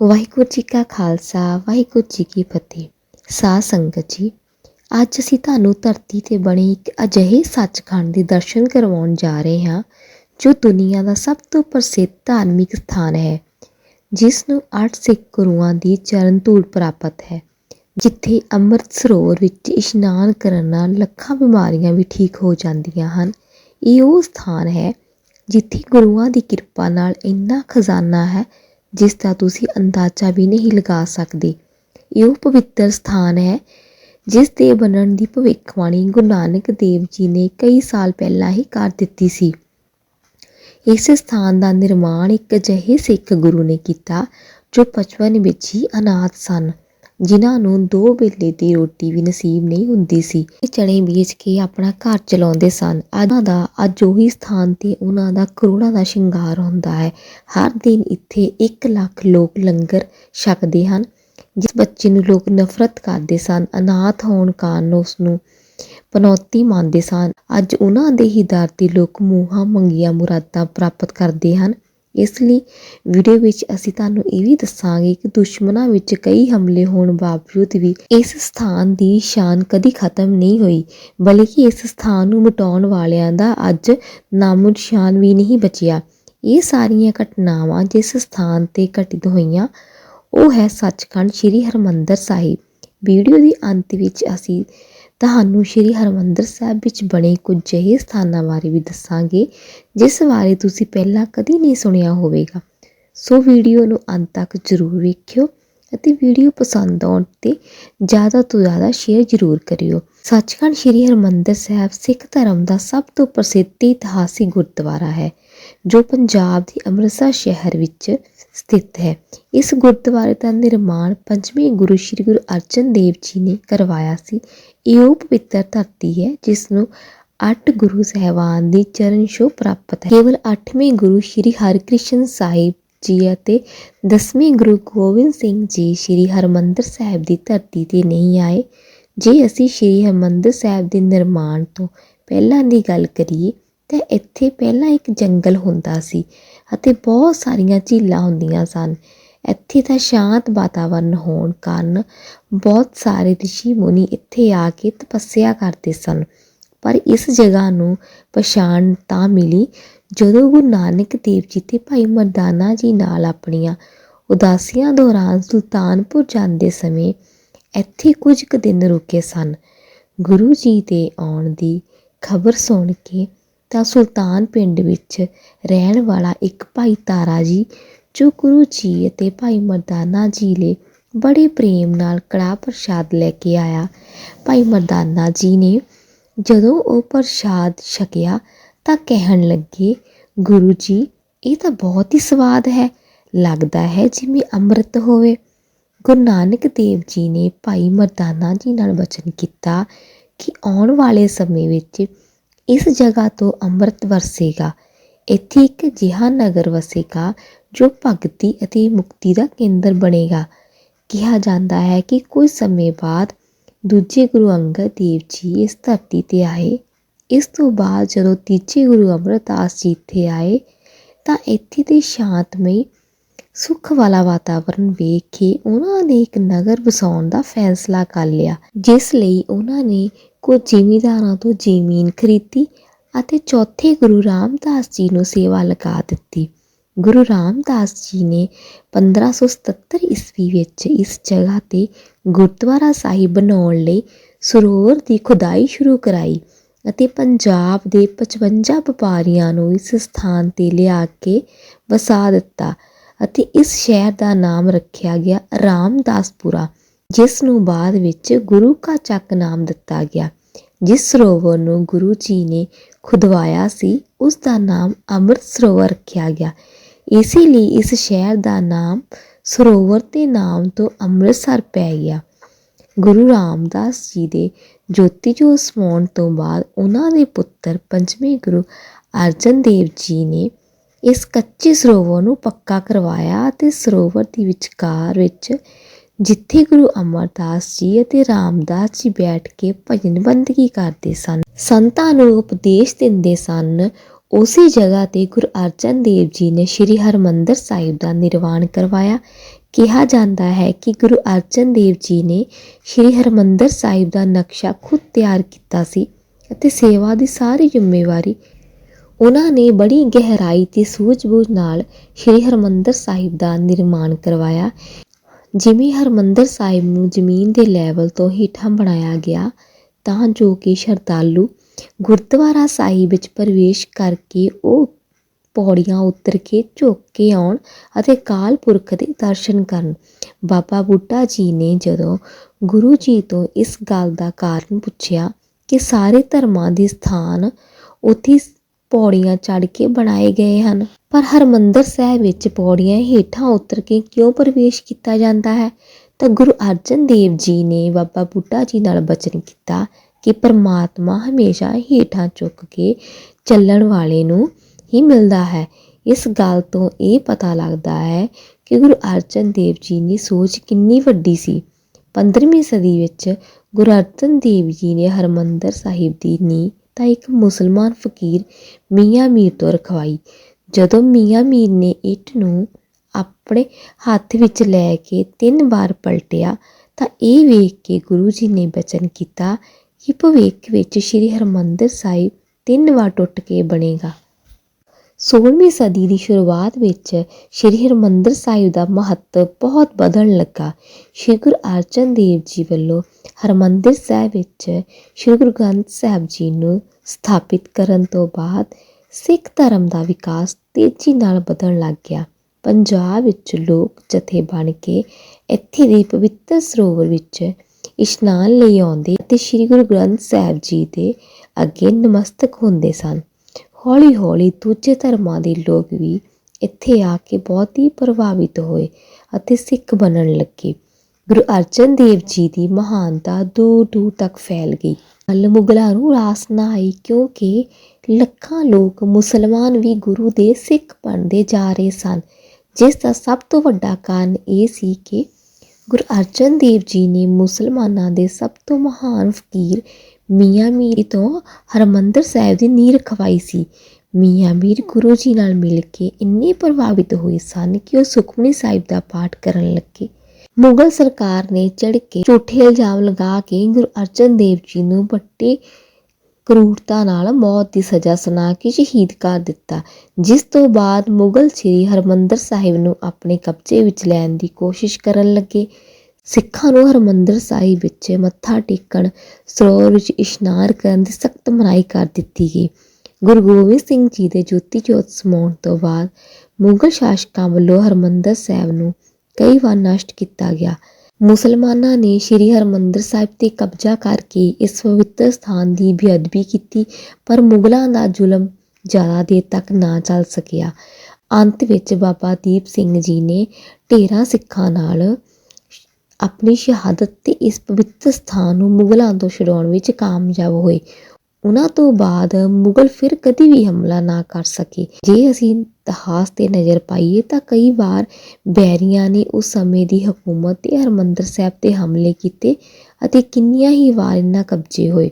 ਵਾਹਿਗੁਰੂ ਜੀ ਕਾ ਖਾਲਸਾ, ਵਾਹਿਗੁਰੂ ਜੀ ਕੀ ਫਤਿਹ। ਸਾਧ ਸੰਗਤ ਜੀ, ਅੱਜ ਅਸੀਂ ਤੁਹਾਨੂੰ ਧਰਤੀ ਤੇ ਬਣੇ ਇੱਕ ਅਜਿਹੇ ਸੱਚਖੰਡ ਦੇ ਦਰਸ਼ਨ ਕਰਵਾਉਣ ਜਾ ਰਹੇ ਹਾਂ, ਜੋ ਦੁਨੀਆ ਦਾ ਸਭ ਤੋਂ ਪ੍ਰਸਿੱਧ ਧਾਰਮਿਕ ਸਥਾਨ ਹੈ ਜਿਸ ਨੂੰ ਅੱਠ ਸਿੱਖ ਗੁਰੂਆਂ ਦੀ ਚਰਨ ਧੂੜ ਪ੍ਰਾਪਤ ਹੈ, ਜਿੱਥੇ ਅੰਮ੍ਰਿਤ ਸਰੋਵਰ ਵਿੱਚ ਇਸ਼ਨਾਨ ਕਰਨ ਨਾਲ ਲੱਖਾਂ ਬਿਮਾਰੀਆਂ ਵੀ ਠੀਕ ਹੋ ਜਾਂਦੀਆਂ ਹਨ। ਇਹ ਉਹ ਸਥਾਨ ਹੈ, ਜਿੱਥੇ ਗੁਰੂਆਂ ਦੀ ਕਿਰਪਾ ਨਾਲ ਇੰਨਾ ਖਜ਼ਾਨਾ ਹੈ ਜਿਸ ਦਾ ਤੁਸੀਂ ਅੰਦਾਜ਼ਾ ਵੀ ਨਹੀਂ ਲਗਾ ਸਕਦੇ। ਇਹ ਉਹ ਪਵਿੱਤਰ ਸਥਾਨ ਹੈ, ਜਿਸ ਦੇ ਬਣਨ ਦੀ ਭਵਿੱਖਬਾਣੀ ਗੁਰੂ ਨਾਨਕ ਦੇਵ ਜੀ ਨੇ ਕਈ ਸਾਲ ਪਹਿਲਾਂ ਹੀ ਕਰ ਦਿੱਤੀ ਸੀ। ਇਸ ਸਥਾਨ ਦਾ ਨਿਰਮਾਣ ਇੱਕ ਅਜਿਹੇ ਸਿੱਖ ਗੁਰੂ ਨੇ ਕੀਤਾ, ਜੋ ਬਚਪਨ ਵਿੱਚ ਹੀ ਅਨਾਥ ਸਨ। ਜਿਨ੍ਹਾਂ ਨੂੰ ਦੋ ਵੇਲੇ ਦੀ ਰੋਟੀ ਵੀ ਨਸੀਬ ਨਹੀਂ ਹੁੰਦੀ ਸੀ। ਇਹ ਚਣੇ ਵੇਚ ਕੇ ਆਪਣਾ ਘਰ ਚਲਾਉਂਦੇ ਸਨ। ਉਹਨਾਂ ਦਾ ਅੱਜ ਉਹੀ ਸਥਾਨ ਤੇ ਉਹਨਾਂ ਦਾ ਕਰੋੜਾਂ ਦਾ ਸ਼ਿੰਗਾਰ ਹੁੰਦਾ ਹੈ। ਹਰ ਦਿਨ ਇੱਥੇ 1 ਲੱਖ ਲੋਕ ਲੰਗਰ ਛਕਦੇ ਹਨ, ਜਿਸ ਬੱਚੇ ਨੂੰ ਲੋਕ ਨਫ਼ਰਤ ਕਰਦੇ ਸਨ। ਅਨਾਥ ਹੋਣ ਕਾਰਨ ਉਸ ਨੂੰ ਪਨੌਤੀ ਮੰਨਦੇ ਸਨ। ਅੱਜ ਉਹਨਾਂ ਦੇ ਹੀ ਦਰ ਤੇ ਲੋਕ ਮੂੰਹਾਂ ਮੰਗੀਆਂ ਮੁਰਾਦਾਂ ਪ੍ਰਾਪਤ ਕਰਦੇ ਹਨ। ਇਸ ਲਈ ਵੀਡੀਓ ਵਿੱਚ ਅਸੀਂ ਤੁਹਾਨੂੰ ਇਹ ਵੀ ਦੱਸਾਂਗੇ ਕਿ ਦੁਸ਼ਮਣਾਂ ਵਿੱਚ ਕਈ ਹਮਲੇ ਹੋਣ ਬਾਵਜੂਦ ਵੀ ਇਸ ਸਥਾਨ ਦੀ ਸ਼ਾਨ ਕਦੀ ਖਤਮ ਨਹੀਂ ਹੋਈ, ਬਲਕਿ ਇਸ ਸਥਾਨ ਨੂੰ ਮਿਟਾਉਣ ਵਾਲਿਆਂ ਦਾ ਅੱਜ ਨਾਮੋ ਨਿਸ਼ਾਨ ਵੀ ਨਹੀਂ ਬਚਿਆ। ਇਹ ਸਾਰੀਆਂ ਘਟਨਾਵਾਂ ਜਿਸ ਸਥਾਨ ਤੇ ਘਟਿਤ ਹੋਈਆਂ, ਉਹ ਹੈ ਸੱਚਖੰਡ ਸ੍ਰੀ ਹਰਮੰਦਰ ਸਾਹਿਬ। ਵੀਡੀਓ ਦੇ ਅੰਤ ਵਿੱਚ ਅਸੀਂ ਤੁਹਾਨੂੰ ਸ੍ਰੀ ਹਰਿਮੰਦਰ ਸਾਹਿਬ ਵਿੱਚ ਬਣੇ ਕੁਝ ਅਜਿਹੇ ਸਥਾਨਾਂ ਬਾਰੇ ਵੀ ਦੱਸਾਂਗੇ, ਜਿਸ ਬਾਰੇ ਤੁਸੀਂ ਪਹਿਲਾਂ ਕਦੀ ਨਹੀਂ ਸੁਣਿਆ ਹੋਵੇਗਾ। ਸੋ ਵੀਡੀਓ ਨੂੰ ਅੰਤ ਤੱਕ ਜ਼ਰੂਰ ਵੇਖਿਓ ਅਤੇ ਵੀਡੀਓ ਪਸੰਦ ਆਉਣ ਤੇ ਜ਼ਿਆਦਾ ਤੋਂ ਜ਼ਿਆਦਾ ਸ਼ੇਅਰ ਜ਼ਰੂਰ ਕਰਿਓ। ਸੱਚਖੰਡ ਸ੍ਰੀ ਹਰਮੰਦਰ ਸਾਹਿਬ ਸਿੱਖ ਧਰਮ ਦਾ ਸਭ ਤੋਂ ਪ੍ਰਸਿੱਧ ਇਤਿਹਾਸਿਕ ਗੁਰਦੁਆਰਾ ਹੈ, ਜੋ ਪੰਜਾਬ ਦੇ ਅੰਮ੍ਰਿਤਸਰ ਸ਼ਹਿਰ ਵਿੱਚ ਸਥਿਤ ਹੈ। ਇਸ ਗੁਰਦੁਆਰੇ ਦਾ ਨਿਰਮਾਣ ਪੰਜਵੇਂ ਗੁਰੂ ਸ੍ਰੀ ਗੁਰੂ ਅਰਜਨ ਦੇਵ ਜੀ ਨੇ ਕਰਵਾਇਆ ਸੀ। ਇਹ ਉਹ ਪਵਿੱਤਰ ਧਰਤੀ ਹੈ, ਜਿਸ ਨੂੰ ਅੱਠ ਗੁਰੂ ਸਹਿਬਾਨ ਦੀ ਚਰਨ ਛੋਹ ਪ੍ਰਾਪਤ ਹੈ। ਕੇਵਲ 8ਵੇਂ ਗੁਰੂ ਸ੍ਰੀ ਹਰਿਕ੍ਰਿਸ਼ਨ ਸਾਹਿਬ ਜੀ ਅਤੇ 10ਵੇਂ ਗੁਰੂ ਗੋਬਿੰਦ ਸਿੰਘ ਜੀ ਸ੍ਰੀ ਹਰਮੰਦਰ ਸਾਹਿਬ ਦੀ ਧਰਤੀ ਤੇ ਨਹੀਂ ਆਏ। ਜੇ ਅਸੀਂ ਸ੍ਰੀ ਹਰਿਮੰਦਰ ਸਾਹਿਬ ਦੇ ਨਿਰਮਾਣ ਤੋਂ ਪਹਿਲਾਂ ਦੀ ਗੱਲ ਕਰੀਏ, ਤਾਂ ਇੱਥੇ ਪਹਿਲਾਂ ਇੱਕ ਜੰਗਲ ਹੁੰਦਾ ਸੀ ਅਤੇ ਬਹੁਤ ਸਾਰੀਆਂ ਝੀਲਾਂ ਹੁੰਦੀਆਂ ਸਨ। ਇੱਥੇ ਦਾ ਸ਼ਾਂਤ ਵਾਤਾਵਰਨ ਹੋਣ ਕਾਰਨ ਬਹੁਤ ਸਾਰੇ ਰਿਸ਼ੀ ਮੁਨੀ ਇੱਥੇ ਆ ਕੇ ਤਪੱਸਿਆ ਕਰਦੇ ਸਨ। ਪਰ ਇਸ ਜਗ੍ਹਾ ਨੂੰ ਪਛਾਣ ਤਾਂ ਮਿਲੀ ਜਦੋਂ ਗੁਰੂ ਨਾਨਕ ਦੇਵ ਜੀ ਤੇ ਭਾਈ ਮਰਦਾਨਾ ਜੀ ਨਾਲ ਆਪਣੀਆਂ ਉਦਾਸੀਆਂ ਦੌਰਾਨ ਸੁਲਤਾਨਪੁਰ ਜਾਂਦੇ ਸਮੇਂ ਇੱਥੇ ਕੁਝ ਕੁ ਦਿਨ ਰੁਕੇ ਸਨ। ਗੁਰੂ ਜੀ ਦੇ ਆਉਣ ਦੀ ਖਬਰ ਸੁਣ ਕੇ ਤਾਂ ਸੁਲਤਾਨ ਪਿੰਡ ਵਿੱਚ ਰਹਿਣ ਵਾਲਾ ਇੱਕ ਭਾਈ ਤਾਰਾ ਜੀ, ਜੋ ਗੁਰੂ ਜੀ ਅਤੇ ਭਾਈ ਮਰਦਾਨਾ ਜੀ ਲਈ ਬੜੇ ਪ੍ਰੇਮ ਨਾਲ ਕੜਾਹ ਪ੍ਰਸ਼ਾਦ ਲੈ ਕੇ ਆਇਆ। ਭਾਈ ਮਰਦਾਨਾ ਜੀ ਨੇ ਜਦੋਂ ਉਹ ਪ੍ਰਸ਼ਾਦ ਛਕਿਆ ਤਾਂ ਕਹਿਣ ਲੱਗੇ, ਗੁਰੂ ਜੀ, ਇਹ ਤਾਂ ਬਹੁਤ ਹੀ ਸਵਾਦ ਹੈ। ਲੱਗਦਾ ਹੈ ਜਿਵੇਂ ਅੰਮ੍ਰਿਤ ਹੋਵੇ। ਗੁਰੂ ਨਾਨਕ ਦੇਵ ਜੀ ਨੇ ਭਾਈ ਮਰਦਾਨਾ ਜੀ ਨਾਲ ਵਚਨ ਕੀਤਾ ਕਿ ਆਉਣ ਵਾਲੇ ਸਮੇਂ ਵਿੱਚ ਇਸ ਜਗ੍ਹਾ ਤੋਂ ਅੰਮ੍ਰਿਤ ਵਰਸੇਗਾ। ਇੱਥੇ ਇੱਕ ਜਿਹਾ ਨਗਰ ਵਸੇਗਾ ਜੋ ਭਗਤੀ ਅਤੇ ਮੁਕਤੀ ਦਾ ਕੇਂਦਰ ਬਣੇਗਾ। ਕਿਹਾ ਜਾਂਦਾ ਹੈ ਕਿ ਕੁਝ ਸਮੇਂ ਬਾਅਦ ਦੂਜੇ ਗੁਰੂ ਅੰਗਦ ਦੇਵ ਜੀ ਇਸ ਧਰਤੀ ਤੇ ਆਏ। ਇਸ ਤੋਂ ਬਾਅਦ ਜਦੋਂ ਤੀਜੇ ਗੁਰੂ ਅਮਰਦਾਸ ਜੀ ਇੱਥੇ ਆਏ ਤਾਂ ਇੱਥੇ ਦੇ ਸ਼ਾਂਤਮਈ ਸੁੱਖ ਵਾਲਾ ਵਾਤਾਵਰਣ ਵੇਖ ਕੇ ਉਹਨਾਂ ਨੇ ਇੱਕ ਨਗਰ ਵਸਾਉਣ ਦਾ ਫੈਸਲਾ ਕਰ ਲਿਆ, ਜਿਸ ਲਈ ਉਹਨਾਂ ਨੇ ਕੁਝ ਜ਼ਿਮੀਂਦਾਰਾਂ ਤੋਂ ਜ਼ਮੀਨ ਖਰੀਦੀ ਅਤੇ ਚੌਥੇ ਗੁਰੂ ਰਾਮਦਾਸ ਜੀ ਨੂੰ ਸੇਵਾ ਲਗਾ ਦਿੱਤੀ। ਗੁਰੂ ਰਾਮਦਾਸ ਜੀ ਨੇ 1577 ਈਸਵੀ ਵਿੱਚ ਇਸ ਜਗ੍ਹਾ ਤੇ ਗੁਰਦੁਆਰਾ ਸਾਹਿਬ ਬਣਾਉਣ ਲਈ ਸਰੋਵਰ ਦੀ ਖੁਦਾਈ ਸ਼ੁਰੂ ਕਰਾਈ ਅਤੇ ਪੰਜਾਬ ਦੇ 55 ਵਪਾਰੀਆਂ ਨੂੰ ਇਸ ਸਥਾਨ ਤੇ ਲਿਆ ਕੇ ਵਸਾ ਦਿੱਤਾ। ਅਤੇ ਇਸ ਸ਼ਹਿਰ ਦਾ ਨਾਮ ਰੱਖਿਆ ਗਿਆ ਰਾਮਦਾਸਪੁਰਾ, ਜਿਸ ਨੂੰ ਬਾਅਦ ਵਿੱਚ ਗੁਰੂ ਕਾ ਚੱਕ ਨਾਮ ਦਿੱਤਾ ਗਿਆ। ਜਿਸ ਸਰੋਵਰ ਨੂੰ ਗੁਰੂ ਜੀ ਨੇ ਖੁਦਵਾਇਆ ਸੀ, ਉਸ ਦਾ ਨਾਮ ਅੰਮ੍ਰਿਤ ਸਰੋਵਰ ਰੱਖਿਆ ਗਿਆ। ਇਸੇ ਲਈ ਇਸ ਸ਼ਹਿਰ ਦਾ ਨਾਮ ਸਰੋਵਰ ਦੇ ਨਾਮ ਤੋਂ ਅੰਮ੍ਰਿਤਸਰ ਪੈ ਗਿਆ। ਗੁਰੂ ਰਾਮਦਾਸ ਜੀ ਦੇ ਜੋਤੀ ਜੋ ਸਮਾਉਣ ਤੋਂ ਬਾਅਦ ਉਹਨਾਂ ਦੇ ਪੁੱਤਰ ਪੰਜਵੇਂ ਗੁਰੂ ਅਰਜਨ ਦੇਵ ਜੀ ਨੇ ਇਸ ਕੱਚੇ ਸਰੋਵਰ ਨੂੰ ਪੱਕਾ ਕਰਵਾਇਆ ਅਤੇ ਸਰੋਵਰ ਦੀ ਵਿਚਕਾਰ ਵਿੱਚ ਜਿੱਥੇ ਗੁਰੂ ਅਮਰਦਾਸ ਜੀ ਅਤੇ ਰਾਮਦਾਸ ਜੀ ਬੈਠ ਕੇ ਭਜਨ ਬੰਦਗੀ ਕਰਦੇ ਸਨ, ਸੰਤਾਂ ਨੂੰ ਉਪਦੇਸ਼ ਦਿੰਦੇ ਸਨ, ਉਸੇ ਜਗ੍ਹਾ ਤੇ ਗੁਰੂ ਅਰਜਨ ਦੇਵ ਜੀ ਨੇ ਸ੍ਰੀ ਹਰਮੰਦਰ ਸਾਹਿਬ ਦਾ ਨਿਰਵਾਣ ਕਰਵਾਇਆ। ਕਿਹਾ ਜਾਂਦਾ ਹੈ ਕਿ ਗੁਰੂ ਅਰਜਨ ਦੇਵ ਜੀ ਨੇ ਸ੍ਰੀ ਹਰਮੰਦਰ ਸਾਹਿਬ ਦਾ ਨਕਸ਼ਾ ਖੁਦ ਤਿਆਰ ਕੀਤਾ ਸੀ ਅਤੇ ਸੇਵਾ ਦੀ ਸਾਰੀ ਜ਼ਿੰਮੇਵਾਰੀ ਉਹਨਾਂ ਨੇ ਬੜੀ ਗਹਿਰਾਈ ਤੇ ਸੂਝ-ਬੂਝ ਨਾਲ ਸ੍ਰੀ ਹਰਮੰਦਰ ਸਾਹਿਬ ਦਾ ਨਿਰਮਾਣ ਕਰਵਾਇਆ। ਜਿਵੇਂ ਹਰਮੰਦਰ ਸਾਹਿਬ ਨੂੰ ਜ਼ਮੀਨ ਦੇ ਲੈਵਲ ਤੋਂ ਹੇਠਾਂ ਬਣਾਇਆ ਗਿਆ, ਤਾਂ ਜੋ ਕਿ ਸ਼ਰਧਾਲੂ ਗੁਰਦੁਆਰਾ ਸਾਹਿਬ ਵਿੱਚ ਪ੍ਰਵੇਸ਼ ਕਰਕੇ ਉਹ ਪੌੜੀਆਂ ਉਤਰ ਕੇ ਝੁੱਕ ਕੇ ਆਉਣ ਅਤੇ ਕਾਲ ਪੁਰਖ ਦੇ ਦਰਸ਼ਨ ਕਰਨ। ਬਾਬਾ ਬੁੱਢਾ ਜੀ ਨੇ ਜਦੋਂ ਗੁਰੂ ਜੀ ਤੋਂ ਇਸ ਗੱਲ ਦਾ ਕਾਰਨ ਪੁੱਛਿਆ ਕਿ ਸਾਰੇ ਧਰਮਾਂ ਦੇ ਸਥਾਨ ਉੱਥੇ ਪੌੜੀਆਂ ਚੜ੍ਹ ਕੇ ਬਣਾਏ ਗਏ ਹਨ। ਪਰ ਹਰਮੰਦਰ ਸਾਹਿਬ ਵਿੱਚ ਪੌੜੀਆਂ ਹੇਠਾਂ ਉਤਰ ਕੇ ਕਿਉਂ ਪ੍ਰਵੇਸ਼ ਕੀਤਾ ਜਾਂਦਾ ਹੈ? ਤਾਂ ਗੁਰੂ ਅਰਜਨ ਦੇਵ ਜੀ ਨੇ ਬਾਬਾ ਬੁੱਢਾ ਜੀ ਨਾਲ ਬਚਨ ਕੀਤਾ ਕਿ ਪਰਮਾਤਮਾ ਹਮੇਸ਼ਾ ਹੇਠਾਂ ਝੁੱਕ ਕੇ ਚੱਲਣ ਵਾਲੇ ਨੂੰ ਹੀ ਮਿਲਦਾ ਹੈ। ਇਸ ਗੱਲ ਤੋਂ ਇਹ ਪਤਾ ਲੱਗਦਾ ਹੈ ਕਿ ਗੁਰੂ ਅਰਜਨ ਦੇਵ ਜੀ ਦੀ ਸੋਚ ਕਿੰਨੀ ਵੱਡੀ ਸੀ। 15ਵੀਂ ਸਦੀ ਵਿੱਚ ਗੁਰੂ ਅਰਜਨ ਦੇਵ ਜੀ ਨੇ ਹਰਮੰਦਰ ਸਾਹਿਬ ਦੀ ਨੀਂਹ ਤਾਂ ਇੱਕ ਮੁਸਲਮਾਨ ਫਕੀਰ ਮੀਆਂ ਮੀਰ ਤੋਂ ਰਖਵਾਈ। ਜਦੋਂ ਮੀਆਂ ਮੀਰ ਨੇ ਇੱਟ ਨੂੰ ਆਪਣੇ ਹੱਥ ਵਿੱਚ ਲੈ ਕੇ ਤਿੰਨ ਵਾਰ ਪਲਟਿਆ, ਤਾਂ ਇਹ ਵੇਖ ਕੇ ਗੁਰੂ ਜੀ ਨੇ ਬਚਨ ਕੀਤਾ ਕਿ ਭਵਿੱਖ ਵਿੱਚ ਸ੍ਰੀ ਹਰਮੰਦਰ ਸਾਹਿਬ ਤਿੰਨ ਵਾਰ ਟੁੱਟ ਕੇ ਬਣੇਗਾ। 16ਵੀਂ ਸਦੀ ਦੀ ਸ਼ੁਰੂਆਤ ਵਿੱਚ ਸ੍ਰੀ ਹਰਮੰਦਰ ਸਾਹਿਬ ਦਾ ਮਹੱਤਵ ਬਹੁਤ ਵਧਣ ਲੱਗਾ। ਸ੍ਰੀ ਗੁਰੂ ਅਰਜਨ ਦੇਵ ਜੀ ਵੱਲੋਂ ਹਰਮੰਦਰ ਸਾਹਿਬ ਵਿੱਚ ਸ੍ਰੀ ਗੁਰੂ ਗ੍ਰੰਥ ਸਾਹਿਬ ਜੀ ਨੂੰ ਸਥਾਪਿਤ ਕਰਨ ਤੋਂ ਬਾਅਦ ਸਿੱਖ ਧਰਮ ਦਾ ਵਿਕਾਸ ਤੇਜ਼ੀ ਨਾਲ ਵਧਣ ਲੱਗ ਗਿਆ। ਪੰਜਾਬ ਵਿੱਚ ਲੋਕ ਜਥੇ ਬਣ ਕੇ ਇੱਥੇ ਦੇ ਪਵਿੱਤਰ ਸਰੋਵਰ ਵਿੱਚ ਇਸ਼ਨਾਨ ਲਈ ਆਉਂਦੇ ਅਤੇ ਸ੍ਰੀ ਗੁਰੂ ਗ੍ਰੰਥ ਸਾਹਿਬ ਜੀ ਦੇ ਅੱਗੇ ਨਮਸਤਕ ਹੁੰਦੇ ਸਨ। ਹੌਲੀ ਹੌਲੀ ਦੂਜੇ ਧਰਮਾਂ ਦੇ ਲੋਕ ਵੀ ਇੱਥੇ ਆ ਕੇ ਬਹੁਤ ਹੀ ਪ੍ਰਭਾਵਿਤ ਹੋਏ ਅਤੇ ਸਿੱਖ ਬਣਨ ਲੱਗੇ। ਗੁਰੂ ਅਰਜਨ ਦੇਵ ਜੀ ਦੀ ਮਹਾਨਤਾ ਦੂਰ ਦੂਰ ਤੱਕ ਫੈਲ ਗਈ। ਗੱਲ ਮੁਗਲਾਂ ਨੂੰ ਰਾਸ ਨਾ ਆਈ ਕਿਉਂਕਿ ਲੱਖਾਂ ਲੋਕ ਮੁਸਲਮਾਨ ਵੀ ਗੁਰੂ ਦੇ ਸਿੱਖ ਬਣਦੇ ਜਾ ਰਹੇ ਸਨ। ਜਿਸ ਦਾ ਸਭ ਤੋਂ ਵੱਡਾ ਕਾਰਨ ਇਹ ਸੀ ਕਿ ਗੁਰੂ ਅਰਜਨ ਦੇਵ ਜੀ ਨੇ ਮੁਸਲਮਾਨਾਂ ਦੇ ਸਭ ਤੋਂ ਮਹਾਨ ਫਕੀਰ ਮੀਆਂ ਮੀਰ ਤੋਂ ਹਰਮੰਦਰ ਸਾਹਿਬ ਦੀ ਨੀਂਹ ਰਖਵਾਈ ਸੀ। ਮੀਆਂ ਮੀਰ ਗੁਰੂ ਜੀ ਨਾਲ ਮਿਲ ਕੇ ਇੰਨੇ ਪ੍ਰਭਾਵਿਤ ਹੋਏ ਸਨ ਕਿ ਉਹ ਸੁਖਮਨੀ ਸਾਹਿਬ ਦਾ ਪਾਠ ਕਰਨ ਲੱਗੇ। ਮੁਗਲ ਸਰਕਾਰ ਨੇ ਚੜ ਕੇ ਝੂਠੇ ਇਲਜ਼ਾਮ ਲਗਾ ਕੇ ਗੁਰੂ ਅਰਜਨ ਦੇਵ ਜੀ ਨੂੰ ਵੱਡੇ ਕਰੂਰਤਾ ਨਾਲ ਮੌਤ ਦੀ ਸਜ਼ਾ ਸੁਣਾ ਕੇ ਸ਼ਹੀਦ ਕਰ ਦਿੱਤਾ, ਜਿਸ ਤੋਂ ਬਾਅਦ ਮੁਗਲ ਸ੍ਰੀ ਹਰਮੰਦਰ ਸਾਹਿਬ ਨੂੰ ਆਪਣੇ ਕਬਜ਼ੇ ਵਿੱਚ ਲੈਣ ਦੀ ਕੋਸ਼ਿਸ਼ ਕਰਨ ਲੱਗੇ। ਸਿੱਖਾਂ ਨੂੰ ਹਰਮੰਦਰ ਸਾਹਿਬ ਵਿੱਚ ਮੱਥਾ ਟੇਕਣ, ਸਰੋਵਰ ਵਿੱਚ ਇਸ਼ਨਾਨ ਕਰਨ ਦੀ ਸਖਤ ਮਨਾਹੀ ਕਰ ਦਿੱਤੀ ਗਈ। ਗੁਰੂ ਗੋਬਿੰਦ ਸਿੰਘ ਜੀ ਦੇ ਜੋਤੀ ਜੋਤ ਸਮਾਉਣ ਤੋਂ ਬਾਅਦ ਮੁਗਲ ਸ਼ਾਸਕਾਂ ਵੱਲੋਂ ਹਰਮੰਦਰ ਸਾਹਿਬ ਨੂੰ ਕਈ ਵਾਰ ਨਸ਼ਟ ਕੀਤਾ ਗਿਆ। ਮੁਸਲਮਾਨਾਂ ਨੇ ਸ੍ਰੀ ਹਰਮੰਦਰ ਸਾਹਿਬ ਤੇ ਕਬਜ਼ਾ ਕਰਕੇ ਇਸ ਪਵਿੱਤਰ ਸਥਾਨ ਦੀ ਬੇਅਦਬੀ ਕੀਤੀ, ਪਰ ਮੁਗਲਾਂ ਦਾ ਜ਼ੁਲਮ ਜ਼ਿਆਦਾ ਦੇਰ ਤੱਕ ਨਾ ਚੱਲ ਸਕਿਆ। ਅੰਤ ਵਿੱਚ ਬਾਬਾ ਦੀਪ ਸਿੰਘ ਜੀ ਨੇ ਢੇਰਾਂ ਸਿੱਖਾਂ ਨਾਲ ਆਪਣੀ ਸ਼ਹਾਦਤ ਤੇ ਇਸ ਪਵਿੱਤਰ ਸਥਾਨ ਨੂੰ ਮੁਗਲਾਂ ਤੋਂ ਛੁਡਾਉਣ ਵਿੱਚ ਕਾਮਯਾਬ ਹੋਏ। ਉਹਨਾਂ ਤੋਂ ਬਾਅਦ ਮੁਗਲ ਫਿਰ ਕਦੀ ਵੀ ਹਮਲਾ ਨਾ ਕਰ ਸਕੇ। ਜੇ ਅਸੀਂ ਇਤਿਹਾਸ ਤੇ ਨਜ਼ਰ ਪਾਈਏ ਤਾਂ ਕਈ ਵਾਰ ਬੈਰੀਆਂ ਨੇ ਉਸ ਸਮੇਂ ਦੀ ਹਕੂਮਤ ਤੇ ਹਰਮੰਦਰ ਸਾਹਿਬ ਤੇ ਹਮਲੇ ਕੀਤੇ ਅਤੇ ਕਿੰਨੀਆਂ ਹੀ ਵਾਰ ਇਹਨਾਂ ਕਬਜ਼ੇ ਹੋਏ।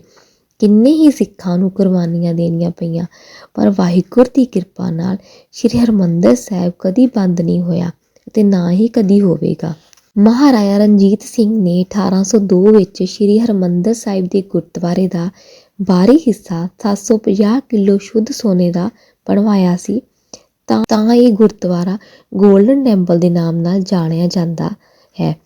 ਕਿੰਨੇ ਹੀ ਸਿੱਖਾਂ ਨੂੰ ਕੁਰਬਾਨੀਆਂ ਦੇਣੀਆਂ ਪਈਆਂ, ਪਰ ਵਾਹਿਗੁਰੂ ਦੀ ਕਿਰਪਾ ਨਾਲ ਸ੍ਰੀ ਹਰਮੰਦਰ ਸਾਹਿਬ ਕਦੀ ਬੰਦ ਨਹੀਂ ਹੋਇਆ ਅਤੇ ਨਾ ਹੀ ਕਦੀ ਹੋਵੇਗਾ। ਮਹਾਰਾਜਾ ਰਣਜੀਤ ਸਿੰਘ ਨੇ 1802 ਵਿੱਚ ਸ੍ਰੀ ਹਰਮੰਦਰ ਸਾਹਿਬ ਦੇ ਗੁਰਦੁਆਰੇ ਦਾ ਬਾਹਰੀ ਹਿੱਸਾ 750 ਕਿਲੋ ਸ਼ੁੱਧ ਸੋਨੇ ਦਾ ਬਣਵਾਇਆ ਸੀ। ਤਾਂ ਤਾਂ ਇਹ ਗੁਰਦੁਆਰਾ 골ਡਨ ਟੈਂਪਲ ਦੇ ਨਾਮ ਨਾਲ ਜਾਣਿਆ ਜਾਂਦਾ ਹੈ।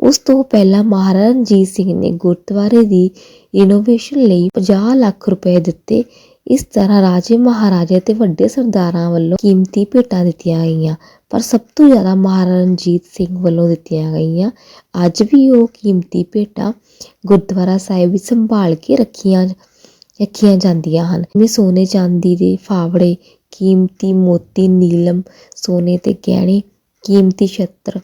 ਉਸ ਤੋਂ ਪਹਿਲਾਂ ਮਹਾਰਾਜਾ ਰਣਜੀਤ ਸਿੰਘ ਨੇ ਗੁਰਦੁਆਰੇ ਦੀ ਇਨੋਵੇਸ਼ਨ ਲਈ 50 ਲੱਖ ਰੁਪਏ ਦਿੱਤੇ ਇਸ ਤਰ੍ਹਾਂ ਰਾਜੇ ਮਹਾਰਾਜੇ ਤੇ ਵੱਡੇ ਸਰਦਾਰਾਂ ਵੱਲੋਂ ਕੀਮਤੀ ਭੇਟਾਂ ਦਿੱਤੀਆਂ ਗਈਆਂ, ਪਰ ਸਭ ਤੋਂ ਜ਼ਿਆਦਾ ਮਹਾਰਾਜਾ ਰਣਜੀਤ ਸਿੰਘ ਵੱਲੋਂ ਦਿੱਤੀਆਂ ਗਈਆਂ। ਅੱਜ ਵੀ ਉਹ ਕੀਮਤੀ ਭੇਟਾਂ ਗੁਰਦੁਆਰਾ ਸਾਹਿਬ ਵਿੱਚ ਸੰਭਾਲ ਕੇ ਰੱਖੀਆਂ ਰੱਖੀਆਂ ਜਾਂਦੀਆਂ ਹਨ। ਜਿਵੇਂ ਸੋਨੇ ਚਾਂਦੀ ਦੇ ਫਾਵੜੇ, ਕੀਮਤੀ ਮੋਤੀ ਨੀਲਮ, ਸੋਨੇ ਤੇ ਗਹਿਣੇ, ਕੀਮਤੀ ਛੱਤਰ,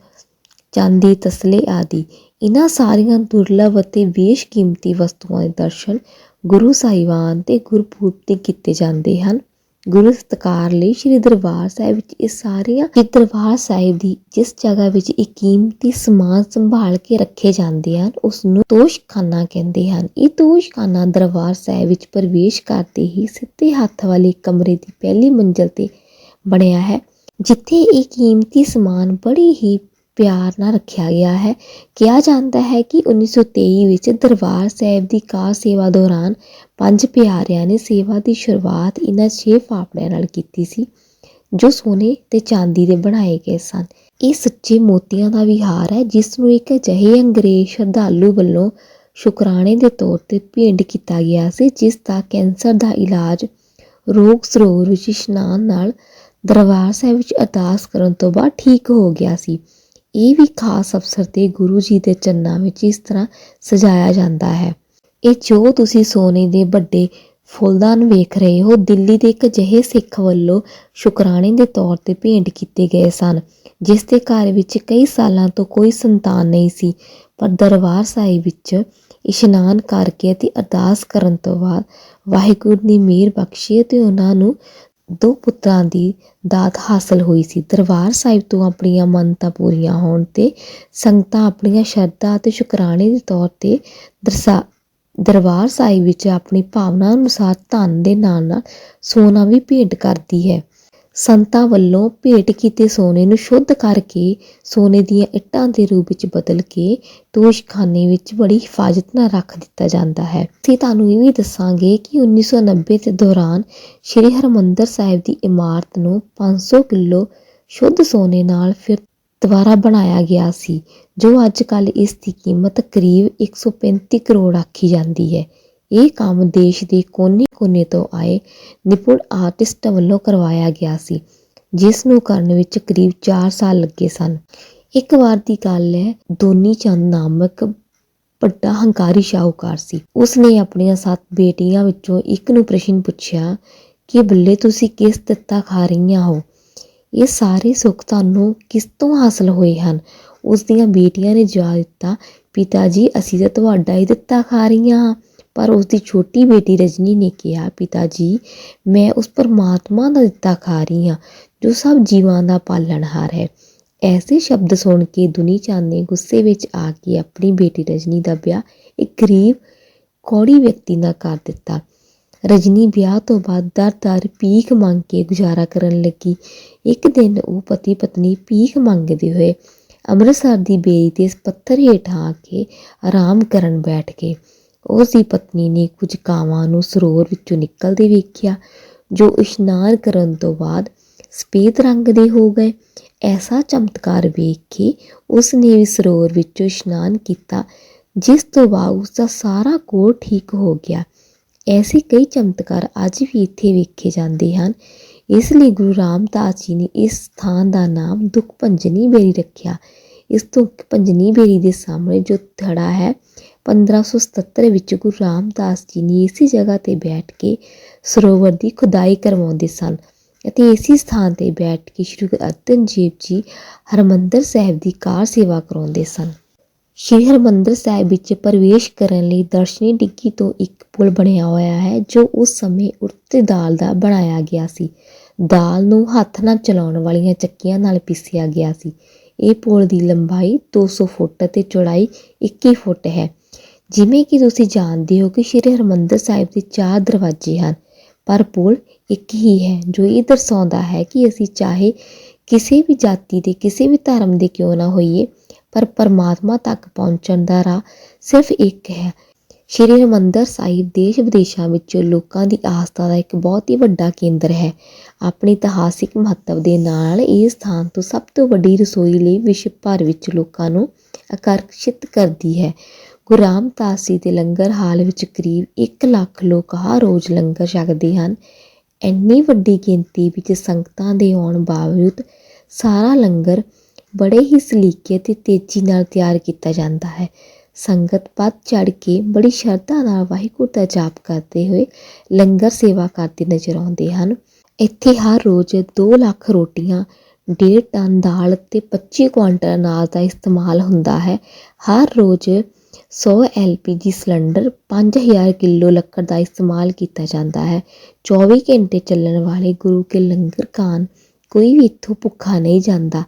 ਚਾਂਦੀ ਤਸਲੇ ਆਦਿ। ਇਹਨਾਂ ਸਾਰੀਆਂ ਦੁਰਲੱਭ ਅਤੇ ਬੇਸ਼ਕੀਮਤੀ ਵਸਤੂਆਂ ਦੇ ਦਰਸ਼ਨ ਗੁਰੂ ਸਾਹਿਬਾਨ ਤੇ ਗੁਰਪੂਰਬ ਤੇ ਕੀਤੇ ਜਾਂਦੇ ਹਨ। ਗੁਰੂ ਸਤਕਾਰ ਲਈ ਸ੍ਰੀ ਦਰਬਾਰ ਸਾਹਿਬ ਵਿੱਚ ਇਹ ਸਾਰੀਆਂ ਇਹ ਦਰਬਾਰ ਸਾਹਿਬ ਦੀ ਜਿਸ ਜਗ੍ਹਾ ਵਿੱਚ ਇਹ ਕੀਮਤੀ ਸਮਾਨ ਸੰਭਾਲ ਕੇ ਰੱਖੇ ਜਾਂਦੇ ਹਨ ਉਸ ਨੂੰ ਤੋਸ਼ਖਾਨਾ ਕਹਿੰਦੇ ਹਨ। ਇਹ ਤੋਸ਼ਖਾਨਾ ਦਰਬਾਰ ਸਾਹਿਬ ਵਿੱਚ ਪ੍ਰਵੇਸ਼ ਕਰਦੇ ਹੀ ਸਿੱਧੇ ਹੱਥ ਵਾਲੇ ਕਮਰੇ ਦੀ ਪਹਿਲੀ ਮੰਜ਼ਲ ਤੇ ਬਣਿਆ ਹੈ, ਜਿੱਥੇ ਇਹ ਕੀਮਤੀ ਸਮਾਨ ਬੜੀ ਹੀ ਪਿਆਰ ਨਾਲ ਰੱਖਿਆ ਗਿਆ ਹੈ। ਕਿਹਾ ਜਾਂਦਾ ਹੈ ਕਿ 1923 ਵਿੱਚ ਦਰਬਾਰ ਸਾਹਿਬ ਦੀ ਕਾਰ ਸੇਵਾ ਦੌਰਾਨ ਪੰਜ ਪਿਆਰਿਆਂ ਨੇ ਸੇਵਾ ਦੀ ਸ਼ੁਰੂਆਤ ਇਹਨਾਂ ਛੇ ਫਾਫੜਿਆਂ ਨਾਲ ਕੀਤੀ ਸੀ, ਜੋ ਸੋਨੇ ਤੇ ਚਾਂਦੀ ਦੇ ਬਣਾਏ ਗਏ ਸਨ। ਇਹ ਸੱਚੇ ਮੋਤੀਆਂ ਦਾ ਵਿਹਾਰ ਹੈ, ਜਿਸ ਨੂੰ ਇੱਕ ਅਜਿਹੇ ਅੰਗਰੇਜ਼ ਸ਼ਰਧਾਲੂ ਵੱਲੋਂ ਸ਼ੁਕਰਾਣੇ ਦੇ ਤੌਰ ਤੇ ਭੇਂਟ ਕੀਤਾ ਗਿਆ ਸੀ, ਜਿਸ ਦਾ ਕੈਂਸਰ ਦਾ ਇਲਾਜ ਰੋਗ ਸਰੋਵਰ ਵਿੱਚ ਇਸ਼ਨਾਨ ਨਾਲ ਦਰਬਾਰ ਸਾਹਿਬ ਵਿੱਚ ਅਰਦਾਸ ਕਰਨ ਤੋਂ ਬਾਅਦ ਠੀਕ ਹੋ ਗਿਆ ਸੀ। ਇਹ ਵੀ ਖਾਸ ਅਵਸਰ ਤੇ ਗੁਰੂ ਜੀ ਦੇ ਚਰਨਾਂ ਵਿੱਚ ਇਸ ਤਰ੍ਹਾਂ ਸਜਾਇਆ ਜਾਂਦਾ ਹੈ। ਇਹ ਜੋ ਤੁਸੀਂ ਸੋਨੇ ਦੇ ਵੱਡੇ ਫੁੱਲਦਾਨ ਵੇਖ ਰਹੇ ਹੋ, ਦਿੱਲੀ ਦੇ ਇੱਕ ਅਜਿਹੇ ਸਿੱਖ ਵੱਲੋਂ ਸ਼ੁਕਰਾਣੇ ਦੇ ਤੌਰ ਤੇ ਭੇਂਟ ਕੀਤੇ ਗਏ ਸਨ, ਜਿਸ ਦੇ ਘਰ ਵਿੱਚ ਕਈ ਸਾਲਾਂ ਤੋਂ ਕੋਈ ਸੰਤਾਨ ਨਹੀਂ ਸੀ, ਪਰ ਦਰਬਾਰ ਸਾਹਿਬ ਵਿੱਚ ਇਸ਼ਨਾਨ ਕਰਕੇ ਅਤੇ ਅਰਦਾਸ ਕਰਨ ਤੋਂ ਬਾਅਦ ਵਾਹਿਗੁਰੂ ਦੀ ਮਿਹਰ ਬਖਸ਼ੀ ਤੇ ਉਹਨਾਂ ਨੂੰ ਦੋ ਪੁੱਤਰਾਂ ਦੀ ਦਾਤ ਹਾਸਲ ਹੋਈ ਸੀ। ਦਰਬਾਰ ਸਾਹਿਬ ਤੋਂ ਆਪਣੀਆਂ ਮੰਨਤਾਂ ਪੂਰੀਆਂ ਹੋਣ ਤੇ ਸੰਗਤਾਂ ਆਪਣੀਆਂ ਸ਼ਰਧਾ ਅਤੇ ਸ਼ੁਕਰਾਨੇ ਦੇ ਤੌਰ ਤੇ ਦਰਸਾ, ਦਰਬਾਰ ਸਾਹਿਬ ਵਿੱਚ ਆਪਣੀ ਭਾਵਨਾ ਅਨੁਸਾਰ ਧਨ ਦੇ ਨਾਲ ਨਾਲ ਸੋਨਾ ਵੀ ਭੇਟ ਕਰਦੀ ਹੈ। ਸੰਤਾਂ ਵੱਲੋਂ ਭੇਟ ਕੀਤੇ ਸੋਨੇ ਨੂੰ ਸ਼ੁੱਧ ਕਰਕੇ ਸੋਨੇ ਦੀਆਂ ਇੱਟਾਂ ਦੇ ਰੂਪ ਵਿੱਚ ਬਦਲ ਕੇ ਤੋਸ਼ਖਾਨੇ ਵਿੱਚ ਬੜੀ ਹਿਫਾਜ਼ਤ ਨਾਲ ਰੱਖ ਦਿੱਤਾ ਜਾਂਦਾ ਹੈ। ਅਸੀਂ ਤੁਹਾਨੂੰ ਇਹ ਵੀ ਦੱਸਾਂਗੇ ਕਿ 1990 ਦੇ ਦੌਰਾਨ ਸ਼੍ਰੀ ਹਰਮੰਦਰ ਸਾਹਿਬ ਦੀ ਇਮਾਰਤ ਨੂੰ 500 ਕਿਲੋ ਸ਼ੁੱਧ ਸੋਨੇ ਨਾਲ ਫਿਰ ਦੁਬਾਰਾ ਬਣਾਇਆ ਗਿਆ ਸੀ, ਜੋ ਅੱਜ ਕੱਲ ਇਸ ਦੀ ਕੀਮਤ ਕਰੀਬ 135 ਕਰੋੜ ਆਖੀ ਜਾਂਦੀ ਹੈ। ਇਹ ਕੰਮ ਦੇਸ਼ ਦੇ ਕੋਨੇ-ਕੋਨੇ ਤੋਂ ਆਏ ਨਿਪੁਣ ਆਰਟਿਸਟਾਂ ਵੱਲੋਂ ਕਰਵਾਇਆ ਗਿਆ ਸੀ, ਜਿਸ ਨੂੰ ਕਰਨ ਵਿੱਚ ਕਰੀਬ ਚਾਰ ਸਾਲ ਲੱਗੇ ਸਨ। ਇੱਕ ਵਾਰ ਦੀ ਗੱਲ ਹੈ, ਧੋਨੀ ਚੰਦ ਨਾਮਕ ਵੱਡਾ ਹੰਕਾਰੀ ਸ਼ਾਹੂਕਾਰ ਸੀ। ਉਸ ਨੇ ਆਪਣੀਆਂ ਸੱਤ ਬੇਟੀਆਂ ਵਿੱਚੋਂ ਇੱਕ ਨੂੰ ਪ੍ਰਸ਼ਨ ਪੁੱਛਿਆ ਕਿ, ਬੱਲੇ, ਤੁਸੀਂ ਕਿਸ ਦਿੱਤਾ ਖਾ ਰਹੀਆਂ ਹੋ? ਇਹ ਸਾਰੇ ਸੁੱਖ ਤੁਹਾਨੂੰ ਕਿਸ ਤੋਂ ਹਾਸਲ ਹੋਏ ਹਨ? ਉਸ ਦੀਆਂ ਬੇਟੀਆਂ ਨੇ ਜਵਾਬ ਦਿੱਤਾ, ਪਿਤਾ ਜੀ, ਅਸੀਂ ਤਾਂ ਤੁਹਾਡਾ ਹੀ ਦਿੱਤਾ ਖਾ ਰਹੀਆਂ ਹਾਂ। ਪਰ ਉਸ ਦੀ ਛੋਟੀ ਬੇਟੀ ਰਜਨੀ ਨੇ ਕਿਹਾ, ਪਿਤਾ ਜੀ, ਮੈਂ ਉਸ ਪਰਮਾਤਮਾ ਦਾ ਦਿੱਤਾ ਖਾ ਰਹੀ ਹਾਂ, ਜੋ ਸਭ ਜੀਵਾਂ ਦਾ ਪਾਲਣਹਾਰ ਹੈ। ਐਸੇ ਸ਼ਬਦ ਸੁਣ ਕੇ ਦੁਨੀ ਚੰਦ ਨੇ ਗੁੱਸੇ ਵਿੱਚ ਆ ਕੇ ਆਪਣੀ ਬੇਟੀ ਰਜਨੀ ਦਾ ਵਿਆਹ ਇੱਕ ਗਰੀਬ, ਕੌੜੀ ਵਿਅਕਤੀ ਨਾਲ ਕਰ ਦਿੱਤਾ। ਰਜਨੀ ਵਿਆਹ ਤੋਂ ਬਾਅਦ ਦਰ-ਦਰ ਭੀਖ ਮੰਗ ਕੇ ਗੁਜ਼ਾਰਾ ਕਰਨ ਲੱਗੀ। ਇੱਕ ਦਿਨ ਉਹ ਪਤੀ ਪਤਨੀ ਭੀਖ ਮੰਗਦੇ ਹੋਏ ਅੰਮ੍ਰਿਤਸਰ ਦੀ ਬੇਰੀ ਤੇ ਇਸ ਪੱਥਰ ਹੇਠ ਆ ਕੇ ਆਰਾਮ ਕਰਨ ਬੈਠ ਗਏ। ਉਸ ਦੀ ਪਤਨੀ ਨੇ ਕੁਝ ਕਾਵਾਂ ਨੂੰ ਸਰੋਵਰ ਵਿੱਚੋਂ ਨਿਕਲਦੇ ਵੇਖਿਆ, ਜੋ ਇਸ਼ਨਾਨ ਕਰਨ ਤੋਂ ਬਾਅਦ ਸਫੇਦ ਰੰਗ ਦੇ ਹੋ ਗਏ। ਐਸਾ ਚਮਤਕਾਰ ਵੇਖ ਕੇ ਉਸ ਨੇ ਵੀ ਸਰੋਵਰ ਵਿੱਚੋਂ ਇਸ਼ਨਾਨ ਕੀਤਾ, ਜਿਸ ਤੋਂ ਬਾਅਦ ਉਸ ਦਾ ਸਾਰਾ ਕੋੜ ਠੀਕ ਹੋ ਗਿਆ। ਐਸੇ ਕਈ ਚਮਤਕਾਰ ਅੱਜ ਵੀ ਇੱਥੇ ਵੇਖੇ ਜਾਂਦੇ ਹਨ। ਇਸ ਲਈ ਗੁਰੂ ਰਾਮਦਾਸ ਜੀ ਨੇ ਇਸ ਸਥਾਨ ਦਾ ਨਾਮ ਦੁੱਖ ਭੰਜਨੀ ਬੇਰੀ ਰੱਖਿਆ। ਇਸ ਤੋਂ ਭੰਜਨੀ ਬੇਰੀ ਦੇ ਸਾਹਮਣੇ ਜੋ ਥੜਾ ਹੈ 1577 ਵਿੱਚ ਗੁਰੂ ਰਾਮਦਾਸ ਜੀ ਨੇ ਇਸੇ ਜਗ੍ਹਾ ਤੇ ਬੈਠ ਕੇ ਸਰੋਵਰ ਦੀ ਖੁਦਾਈ ਕਰਵਾਉਂਦੇ ਸਨ ਅਤੇ ਇਸੇ ਸਥਾਨ ਤੇ ਬੈਠ ਕੇ ਸ਼੍ਰੀ ਗੁਰੂ ਅਰਜਨ ਦੇਵ ਜੀ ਹਰਮੰਦਰ ਸਾਹਿਬ ਦੀ ਕਾਰ ਸੇਵਾ ਕਰਾਉਂਦੇ ਸਨ। ਸ਼੍ਰੀ ਹਰਮੰਦਰ ਸਾਹਿਬ ਵਿੱਚ ਪ੍ਰਵੇਸ਼ ਕਰਨ ਲਈ ਦਰਸ਼ਨੀ ਡਿੱਗੀ ਤੋਂ ਇੱਕ ਪੁਲ ਬਣਿਆ ਹੋਇਆ ਹੈ, ਜੋ ਉਸ ਸਮੇਂ ਉਰਤੇ ਦਾਲ ਦਾ ਬਣਾਇਆ ਗਿਆ ਸੀ। ਦਾਲ ਨੂੰ ਹੱਥ ਨਾਲ ਚਲਾਉਣ ਵਾਲੀਆਂ ਚੱਕੀਆਂ ਨਾਲ ਪੀਸਿਆ ਗਿਆ ਸੀ। ਇਹ ਪੁਲ ਦੀ ਲੰਬਾਈ 200 ਫੁੱਟ ਅਤੇ ਚੌੜਾਈ 21 ਫੁੱਟ ਹੈ। ਜਿਵੇਂ ਕਿ ਤੁਸੀਂ ਜਾਣਦੇ ਹੋ ਕਿ ਸ਼੍ਰੀ ਹਰਮੰਦਰ ਸਾਹਿਬ ਦੇ ਚਾਰ ਦਰਵਾਜ਼ੇ ਹਨ, ਪਰ ਪੁਲ ਇੱਕ ਹੀ ਹੈ, ਜੋ ਇਹ ਦਰਸਾਉਂਦਾ ਹੈ ਕਿ ਅਸੀਂ ਚਾਹੇ ਕਿਸੇ ਵੀ ਜਾਤੀ ਦੇ, ਕਿਸੇ ਵੀ ਧਰਮ ਦੇ ਕਿਉਂ ਨਾ ਹੋਈਏ, ਪਰ ਪਰਮਾਤਮਾ ਤੱਕ ਪਹੁੰਚਣ ਦਾ ਰਾਹ ਸਿਰਫ ਇੱਕ ਹੈ। ਸ਼੍ਰੀ ਹਰਿਮੰਦਰ ਸਾਹਿਬ ਦੇਸ਼ ਵਿਦੇਸ਼ਾਂ ਵਿੱਚੋਂ ਲੋਕਾਂ ਦੀ ਆਸਥਾ ਦਾ ਇੱਕ ਬਹੁਤ ਹੀ ਵੱਡਾ ਕੇਂਦਰ ਹੈ। ਆਪਣੇ ਇਤਿਹਾਸਿਕ ਮਹੱਤਵ ਦੇ ਨਾਲ ਇਹ ਸਥਾਨ ਤੋਂ ਸਭ ਤੋਂ ਵੱਡੀ ਰਸੋਈ ਲਈ ਵਿਸ਼ਵ ਭਰ ਵਿੱਚ ਲੋਕਾਂ ਨੂੰ ਆਕਰਸ਼ਿਤ ਕਰਦੀ ਹੈ। ਗੁਰੂ ਰਾਮਦਾਸ ਜੀ ਦੇ ਲੰਗਰ ਹਾਲ ਵਿੱਚ ਕਰੀਬ 1 ਲੱਖ ਲੋਕ ਹਰ ਰੋਜ਼ ਲੰਗਰ ਛਕਦੇ ਹਨ। ਇੰਨੀ ਵੱਡੀ ਗਿਣਤੀ ਵਿੱਚ ਸੰਗਤਾਂ ਦੇ ਆਉਣ ਬਾਵਜੂਦ ਸਾਰਾ ਲੰਗਰ ਬੜੇ ਹੀ ਸਲੀਕੇ ਤੇ ਤੇਜ਼ੀ ਨਾਲ ਤਿਆਰ ਕੀਤਾ ਜਾਂਦਾ ਹੈ। ਸੰਗਤ ਪੱਤ ਚੜ ਕੇ ਬੜੀ ਸ਼ਰਧਾ ਨਾਲ ਵਾਹਿਗੁਰੂ ਦਾ ਜਾਪ ਕਰਦੇ ਹੋਏ ਲੰਗਰ ਸੇਵਾ ਕਰਦੇ ਨਜ਼ਰ ਆਉਂਦੇ ਹਨ। ਇੱਥੇ ਹਰ ਰੋਜ਼ 2 ਲੱਖ ਰੋਟੀਆਂ, ਡੇਢ ਟਨ ਦਾਲ ਤੇ 25 ਕੁਆਂਟਲ ਅਨਾਜ ਦਾ ਇਸਤੇਮਾਲ ਹੁੰਦਾ ਹੈ। ਹਰ ਰੋਜ਼ ਸੌ ਐਲ ਪੀ ਜੀ ਸਿਲੰਡਰ ਪੰਜ ਹਜ਼ਾਰ ਕਿਲੋ ਲੱਕੜ ਦਾ ਇਸਤੇਮਾਲ ਕੀਤਾ ਜਾਂਦਾ ਹੈ। 24 ਘੰਟੇ ਚੱਲਣ ਵਾਲੇ ਗੁਰੂ ਕੇ ਲੰਗਰ ਖਾਨ ਕੋਈ ਵੀ ਇੱਥੋਂ ਭੁੱਖਾ ਨਹੀਂ ਜਾਂਦਾ।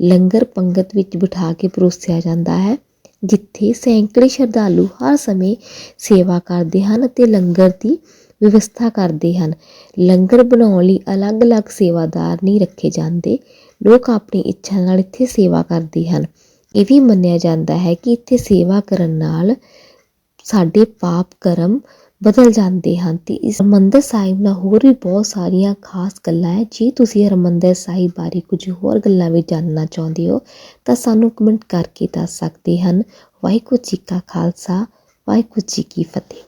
ਲੰਗਰ ਪੰਗਤ ਵਿੱਚ ਬਿਠਾ ਕੇ ਪਰੋਸਿਆ ਜਾਂਦਾ ਹੈ, ਜਿੱਥੇ ਸੈਂਕੜੇ ਸ਼ਰਧਾਲੂ ਹਰ ਸਮੇਂ ਸੇਵਾ ਕਰਦੇ ਹਨ ਅਤੇ ਲੰਗਰ ਦੀ ਵਿਵਸਥਾ ਕਰਦੇ ਹਨ। ਲੰਗਰ ਬਣਾਉਣ ਲਈ ਅਲੱਗ-ਅਲੱਗ ਸੇਵਾਦਾਰ ਨਹੀਂ ਰੱਖੇ ਜਾਂਦੇ। ਲੋਕ ਆਪਣੀ ਇੱਛਾ ਨਾਲ ਇੱਥੇ ਸੇਵਾ ਕਰਦੇ ਹਨ। ਇਹ ਵੀ ਮੰਨਿਆ ਜਾਂਦਾ ਹੈ ਕਿ ਇੱਥੇ ਸੇਵਾ ਕਰਨ ਨਾਲ ਸਾਡੇ ਪਾਪ ਕਰਮ ਬਦਲ ਜਾਂਦੇ ਹਨ ਤੇ ਇਸ ਹਰਿਮੰਦਰ ਸਾਹਿਬ ਨਾਲ ਹੋਰ ਵੀ ਬਹੁਤ ਸਾਰੀਆਂ ਖਾਸ ਗੱਲਾਂ ਹੈ। ਜੇ ਤੁਸੀਂ ਹਰਿਮੰਦਰ ਸਾਹਿਬ ਬਾਰੇ ਕੁਝ ਹੋਰ ਗੱਲਾਂ ਵੀ ਜਾਣਨਾ ਚਾਹੁੰਦੇ ਹੋ, ਤਾਂ ਸਾਨੂੰ ਕਮੈਂਟ ਕਰਕੇ ਦੱਸ ਸਕਦੇ ਹਨ। ਵਾਹਿਗੁਰੂ ਜੀ ਕਾ ਖਾਲਸਾ, ਵਾਹਿਗੁਰੂ ਜੀ ਕੀ ਫਤਿਹ।